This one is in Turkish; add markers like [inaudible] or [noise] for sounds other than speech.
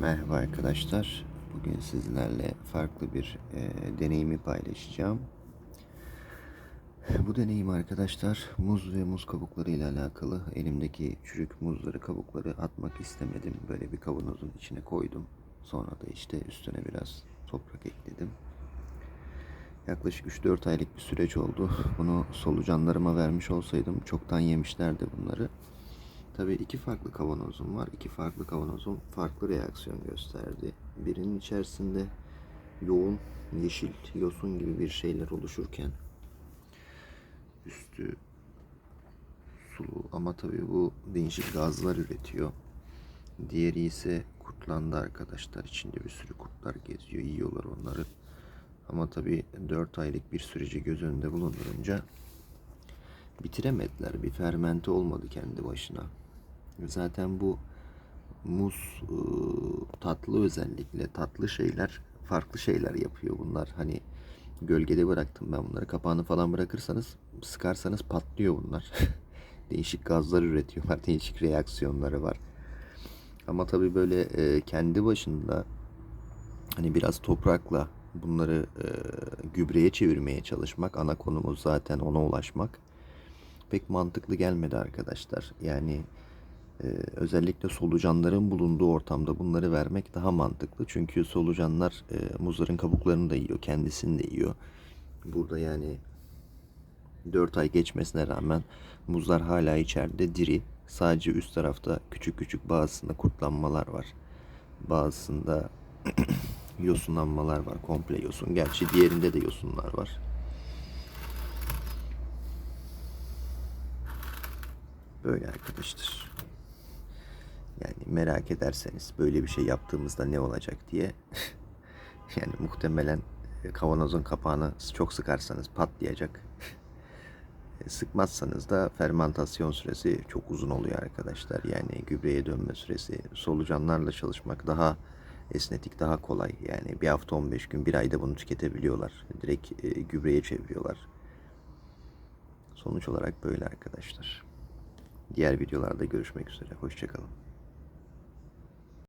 Merhaba arkadaşlar. Bugün sizlerle farklı bir e, deneyimi paylaşacağım. Bu deneyim arkadaşlar muz ve muz kabukları ile alakalı. Elimdeki çürük muzları, kabukları atmak istemedim. Böyle bir kavanozun içine koydum. Sonra da işte üstüne biraz toprak ekledim. Yaklaşık 3-4 aylık bir süreç oldu. Bunu solucanlarıma vermiş olsaydım çoktan yemişlerdi bunları. Tabii iki farklı kavanozum var. İki farklı kavanozum farklı reaksiyon gösterdi. Birinin içerisinde yoğun yeşil yosun gibi bir şeyler oluşurken üstü sulu ama tabii bu değişik gazlar üretiyor. Diğeri ise kurtlandı arkadaşlar. İçinde bir sürü kurtlar geziyor. Yiyorlar onları. Ama tabii 4 aylık bir süreci göz önünde bulundurunca bitiremediler. Bir fermente olmadı kendi başına. Zaten bu muz ıı, tatlı özellikle tatlı şeyler farklı şeyler yapıyor bunlar. Hani gölgede bıraktım ben bunları. Kapağını falan bırakırsanız sıkarsanız patlıyor bunlar. [laughs] değişik gazlar üretiyorlar. [laughs] Değişik reaksiyonları var. Ama tabii böyle e, kendi başında hani biraz toprakla bunları e, gübreye çevirmeye çalışmak ana konumuz zaten ona ulaşmak pek mantıklı gelmedi arkadaşlar. Yani e, özellikle solucanların bulunduğu ortamda bunları vermek daha mantıklı. Çünkü solucanlar e, muzların kabuklarını da yiyor, kendisini de yiyor. Burada yani 4 ay geçmesine rağmen muzlar hala içeride diri. Sadece üst tarafta küçük küçük bazısında kurtlanmalar var. Bazısında [clears throat] yosunlanmalar var. Komple yosun. Gerçi diğerinde de yosunlar var. Böyle arkadaşlar. Yani merak ederseniz böyle bir şey yaptığımızda ne olacak diye. [laughs] yani muhtemelen kavanozun kapağını çok sıkarsanız patlayacak. Sıkmazsanız da fermentasyon süresi çok uzun oluyor arkadaşlar. Yani gübreye dönme süresi. Solucanlarla çalışmak daha esnetik, daha kolay. Yani bir hafta 15 gün, bir ayda bunu tüketebiliyorlar. Direkt e, gübreye çeviriyorlar. Sonuç olarak böyle arkadaşlar. Diğer videolarda görüşmek üzere. Hoşçakalın.